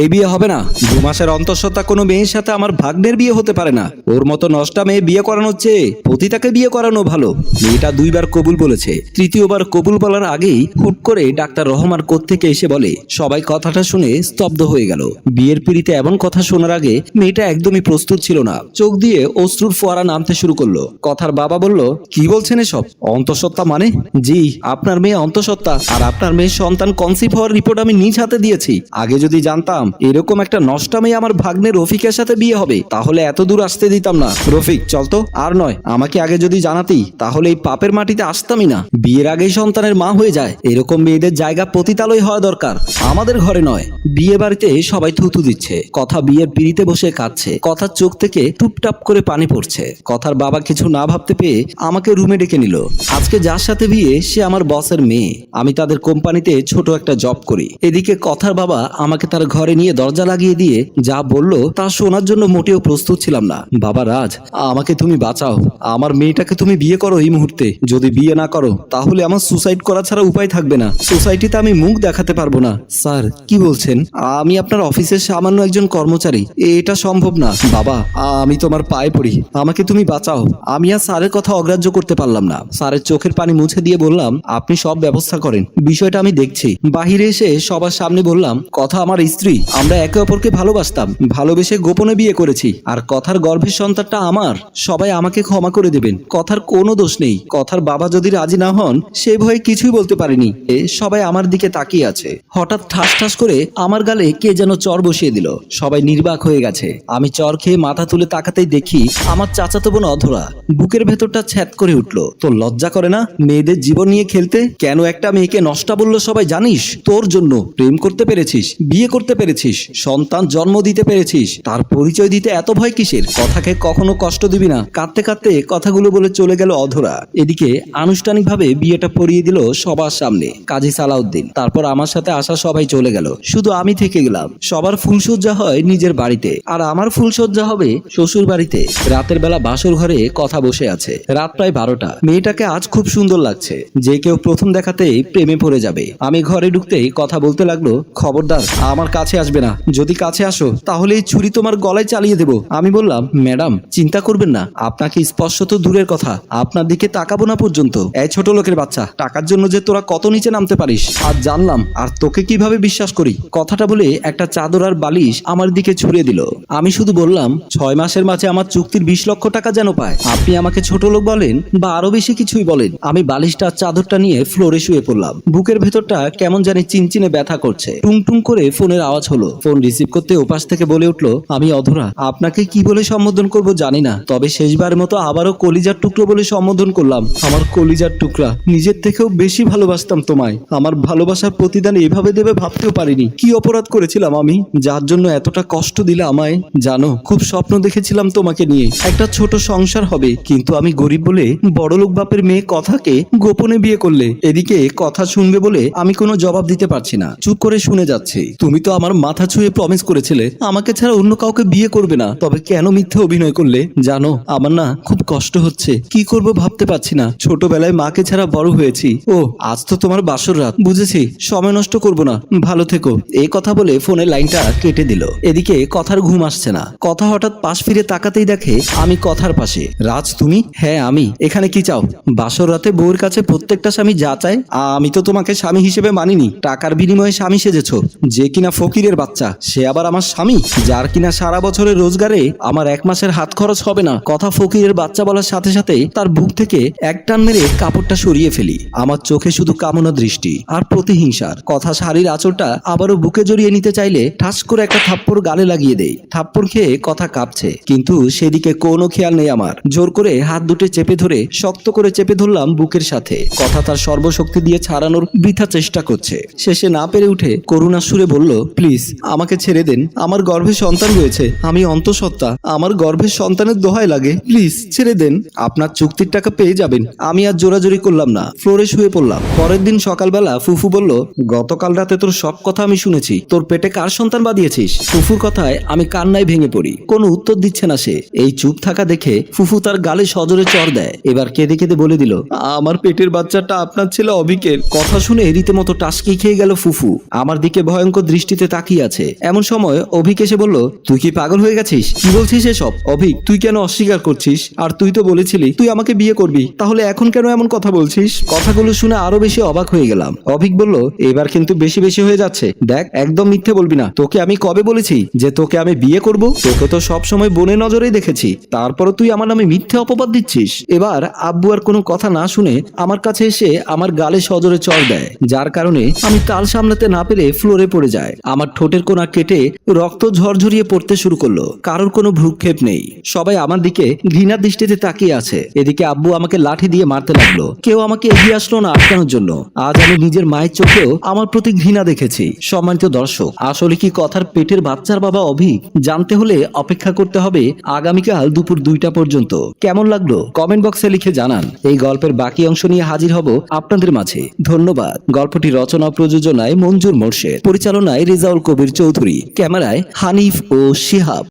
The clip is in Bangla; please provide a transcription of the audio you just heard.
এই বিয়ে হবে না। দু মাসের অন্তঃসত্ত্বা কোনো মেয়ের সাথে আমার ভাগ্নের বিয়ে হতে পারে না। ওর মতো নষ্টা মেয়ে বিয়ে করানোর চেয়ে পতিতাকে বিয়ে করানো ভালো। মেয়েটা দুইবার কবুল বলেছে। তৃতীয়বার কবুল বলার আগেই হুট করে ডাক্তার রহমান কোত্থেকে এসে বলে, সবাই কথাটা শুনে স্তব্ধ হয়ে গেল। বিয়ের পিড়িতে এমন কথা শোনার আগে মেয়েটা একদমই প্রস্তুত ছিল না। চোখ দিয়ে অশ্রুর ফোয়ারা নামতে শুরু করল। কথার বাবা বলল, কি বলছেন এসব? অন্তঃসত্ত্বা মানে? জি, আপনার মেয়ে অন্তঃসত্ত্বা। আর আপনার মেয়ের সন্তান কনসিভ হওয়ার রিপোর্ট আমি নিজ হাতে দিয়েছি। আগে যদি জানতাম এরকম একটা নষ্টা মেয়ে আমার ভাগ্নে রফিকের সাথে বিয়ে হবে, তাহলে এত দূর আসতে দিতাম না। রফিক, চল তো, আর নয়, আমাকে আগে যদি জানাতি তাহলে এই পাপের মাটিতে আসতামই না। বিয়ের আগেই সন্তানের মা হয়ে যায়, এরকম মেয়েদের জায়গা পতিতালয় হওয়া দরকার। আমাদের ঘরে নয়, বিয়ে বাড়িতে সবাই থুতু দিচ্ছে, কথা বিয়ের পিড়িতে বসে কাঁদছে কথার চোখ থেকে টুপটাপ করে পানি পড়ছে, কথার বাবা কিছু না ভাবতে পেয়ে আমাকে রুমে ডেকে নিল। আজকে যার সাথে বিয়ে, সে আমার বসের মেয়ে। আমি তাদের কোম্পানিতে ছোট একটা জব করি। এদিকে কথার বাবা আমাকে তার ঘরে নিয়ে দরজা লাগিয়ে দিয়ে যা বলল তা শোনার জন্য মোটেও প্রস্তুত ছিলাম না। বাবা রাজ, আমাকে তুমি বাঁচাও। আমার মেয়েটাকে তুমি বিয়ে করো এই মুহূর্তে। যদি বিয়ে না করো, তাহলে আমার সুসাইড করা ছাড়া উপায় থাকবে না। সোসাইটিতে আমি মুখ দেখাতে পারব না। স্যার, কি বলছেন? আমি আপনার অফিসের সামান্য একজন কর্মচারী। এটা সম্ভব না। বাবা, আমি তোমার পায়ে পড়ি। আমাকে তুমি বাঁচাও। আমি আর স্যারের কথা অগ্রাহ্য করতে পারলাম না। স্যারের চোখের পানি মুছে দিয়ে বললাম, আপনি সব ব্যবস্থা করেন। বিষয়টা আমি দেখছি। বাহিরে এসে সবার সামনে বললাম, কথা আমার স্ত্রী আমরা একে অপরকে ভালোবাসতাম, ভালোবেসে গোপনে বিয়ে করেছি। আর কথার গর্ভের সন্তানটা আমার, সবাই আমাকে ক্ষমা করে দেবেন। কথার কোনো দোষ নেই। কথার বাবা যদি রাজি না হন, সে ভয়ে কিছুই বলতে পারিনি। এ সবাই আমার দিকে তাকিয়ে আছে। হঠাৎ ঠাস ঠাস করে আমার গালে কে যেন চর বসিয়ে দিল। সবাই নির্বাক হয়ে গেছে। আমি চর খেয়ে মাথা তুলে তাকাতেই দেখি আমার চাচাতো বোন অধরা বুকের ভেতরটা ছ্যাত করে উঠল। তোর লজ্জা করে না? মেয়েদের জীবন নিয়ে খেলতে? কেন একটা মেয়েকে নষ্টা বলল সবাই জানিস? তোর জন্য প্রেম করতে পেরেছিস, বিয়ে করতে পেরেছিস? সন্তান জন্ম দিতে পেরেছিস? তার পরিচয় দিতে এত ভয় কিসের? কথাকে কখনো কষ্ট দিবি না। কাঁদতে কাঁদতে কথাগুলো বলে চলে গেল অধরা। এদিকে আনুষ্ঠানিকভাবে বিয়েটা পরিয়ে দিল সবার সামনে, কাজী সালাউদ্দিন। তারপর আমার সাথে আসা সবাই চলে গেল। শুধু আমি থেকে গেলাম। সবার ফুলসজ্জা হয় নিজের বাড়িতে। আর আমার ফুলসজ্জা হবে শ্বশুর বাড়িতে। রাতের বেলা বাসর ঘরে কথা বসে আছে। রাত প্রায় বারোটা। মেয়েটাকে আজ খুব সুন্দর লাগছে। যে কেউ প্রথম দেখাতেই প্রেমে পড়ে যাবে। আমি ঘরে ঢুকতেই কথা বলতে লাগল, খবরদার, আমার কাছে আসবে না। যদি কাছে আসো, তাহলে এই ছুরি তোমার গলায় চালিয়ে দেব। আমি বললাম, ম্যাডাম, চিন্তা করবেন না। আপনাকে স্পর্শ তো দূরের কথা। আপনার দিকে তাকাবো না পর্যন্ত। এই ছোট লোকের বাচ্চা, টাকার জন্য যে তোরা কত নিচে নামতে পারিস, আর জানলাম, আর তোকে কীভাবে বিশ্বাস করি? কথাটা বলে একটা চাদর আর বালিশ আমার দিকে ছুড়ে দিল। আমি শুধু বললাম, ছয় মাসের মাঝে আমার চুক্তির বিশ লক্ষ টাকা যেন পায়। আপনি আমাকে ছোট লোক বলেন, বা আরও বেশি কিছুই বলেন। আমি বালিশটা চাদরটা নিয়ে ফ্লোরে শুয়ে পড়লাম। বুকের ভেতরটা কেমন জানি চিনচিনে ব্যথা করছে। টুং টুং করে ফোনের আওয়াজ হলো। ফোন রিসিভ করতে ওপাশ থেকে বলে উঠল, আমি অধরা। আপনাকে কি বলে সম্বোধন করব জানি না। তবে শেষবার মতো আবারও কলিজার টুকরো বলে সম্বোধন করলাম। আমার কলিজার টুকরা, নিজের থেকেও বেশি ভালোবাসতাম তোমায়। আমার ভালোবাসার প্রতিদান এভাবে দেবে ভাবতেও পারিনি। কি অপরাধ করেছিলাম আমি? যার জন্য এতটা কষ্ট দিলে আমায়? জানো, খুব স্বপ্ন দেখেছিলাম তোমাকে নিয়ে। একটা ছোট সংসার হবে, কিন্তু আমি গরিব বলে বড়লোক বাপের মেয়ে কথাকে গোপনে বিয়ে করলে। এদিকে কথা শুনবে বলে আমি কোনো জবাব দিতে পারছি না। চুপ করে শুনে যাচ্ছি। তুমি তো আমার মাথা ছুঁয়ে প্রমিস করেছিলে, আমাকে ছাড়া অন্য কাউকে বিয়ে করবে না। তবে কেন মিথ্যে অভিনয় করলে? জানো, আমার না খুব কষ্ট হচ্ছে। কি করব ভাবতে পারছি না। ছোটবেলায় মাকে ছাড়া বড় হয়েছি। ও, আজ তো তোমার বাসর রাত। বুঝেছি, সময় নষ্ট করব না। ভালো থেকো। এই কথা বলে ফোনের লাইনটা কেটে দিল। এদিকে কথার ঘুম আসছে না। কথা হঠাৎ পাশ ফিরে তাকাতেই দেখে, আমি কথার পাশে। রাজ, তুমি? হ্যাঁ আমি। এখানে কি চাও? বাসর রাতে বউয়ের কাছে প্রত্যেকটা স্বামী যা চায়? আমি তো তোমাকে স্বামী হিসেবে মানিনি। টাকার বিনিময়ে স্বামী সেজেছো। যে কিনা ফকিরের বাচ্চা। সে আবার আমার স্বামী, যার কিনা সারা বছরের রোজগারে আমার এক মাসের হাত খরচ হবে না। কথা ফকিরের বাচ্চা বলার সাথে সাথে তার বুক থেকে এক টান মেরে কাপড়টা সরিয়ে ফেলি। আমার চোখে শুধু কামনা দৃষ্টি আর প্রতিহিংসার। কথা শাড়ির আঁচলটা আবারও বুকে জড়িয়ে নিতে চাইলে ঠাস করে একটা থাপ্পড় গালে লাগিয়ে দেই। থাপ্পড় খেয়ে কথা কাঁপছে। কিন্তু সেদিকে কোনো খেয়াল নেই আমার। জোর করে হাত দুটো চেপে ধরে শক্ত করে চেপে ধরলাম বুকের সাথে। কথা তার সর্বশক্তি দিয়ে ছাড়ানোর বৃথা চেষ্টা করছে। শেষে না পেরে উঠে করুণা সুরে বলল, প্লিজ আমাকে ছেড়ে দেন। আমার গর্ভে সন্তান রয়েছে। আমি অন্তঃসত্ত্বা। আমার গর্ভের সন্তানের দোহাই লাগে। প্লিজ ছেড়ে দেন। আপনার চুক্তির টাকা পেয়ে যাবেন। আমি আর জোরাজোরি করলাম না। ফ্লোরে শুয়ে পড়লাম। পরের দিন সকালবেলা ফুফু বলল, গতকাল রাতে তোর সব কথা আমি শুনেছি। তোর পেটে কার সন্তান বাদিয়েছিস ফুফুর কথায় আমি কান্নায় ভেঙে পড়ি। কোনো উত্তর দিচ্ছে না সে। এই চুপ থাকা দেখে ফুফু তার গালে সজোরে চর দেয়। এবার কেঁদে কেঁদে বলে দিল, আমার পেটের বাচ্চাটা আপনার ছেলে অভিকের। কথা শুনে রীতিমতো টাস্কি খেয়ে গেল ফুফু। আমার দিকে ভয়ঙ্কর দৃষ্টিতে তাকিয়ে তাকিয়ে আছে। এমন সময় অভিক এসে বলল, তুই কি পাগল হয়ে গেছিস? কি বলছিস এসব? অভিক, তুই কেন অস্বীকার করছিস? আর তুই তো বলেছিলি, তুই আমাকে বিয়ে করবি। তাহলে এখন কেন এমন কথা বলছিস? কথাগুলো শুনে আরও বেশি অবাক হয়ে গেলাম। অভিক বলল, এবার কিন্তু বেশি বেশি হয়ে যাচ্ছে। দেখ, একদম মিথ্যে বলবি না। তোকে আমি কবে বলেছি যে তোকে আমি বিয়ে করব? তোকে তো সব সময় বনে নজরেই দেখেছি। তারপরও তুই আমার নামে মিথ্যে অপবাদ দিচ্ছিস। এবার আব্বু আর কোনো কথা না শুনে আমার কাছে এসে আমার গালে সজোরে চড় দেয়। যার কারণে আমি তাল সামলাতে না পেরে ফ্লোরে পড়ে যায় আমার ঠোঁটের কোনা কেটে রক্ত ঝরঝরিয়ে পড়তে শুরু করল। কারোর কোনো ভ্রুক্ষেপ নেই। সবাই আমার দিকে ঘৃণার দৃষ্টিতে তাকিয়ে আছে। এদিকে আব্বু আমাকে লাঠি দিয়ে মারতে লাগল। কেউ আমাকে এগিয়ে আসলো না আটকানোর জন্য। আজ আমি নিজের মায়ের চোখেও আমার প্রতি ঘৃণা দেখেছি। সম্মানিত দর্শক, আসলে কি কথার পেটের বাচ্চার বাবা অভিক? জানতে হলে অপেক্ষা করতে হবে আগামীকাল দুপুর দুইটা পর্যন্ত। কেমন লাগল? কমেন্ট বক্সে লিখে জানান। এই গল্পের বাকি অংশ নিয়ে হাজির হব আপনাদের মাঝে। ধন্যবাদ। গল্পটি রচনা প্রযোজনায় মঞ্জুর মোর্শেদ। পরিচালনায় রেজাউল কবির চৌধুরী। ক্যামেরায় হানিফ ও শিহাব।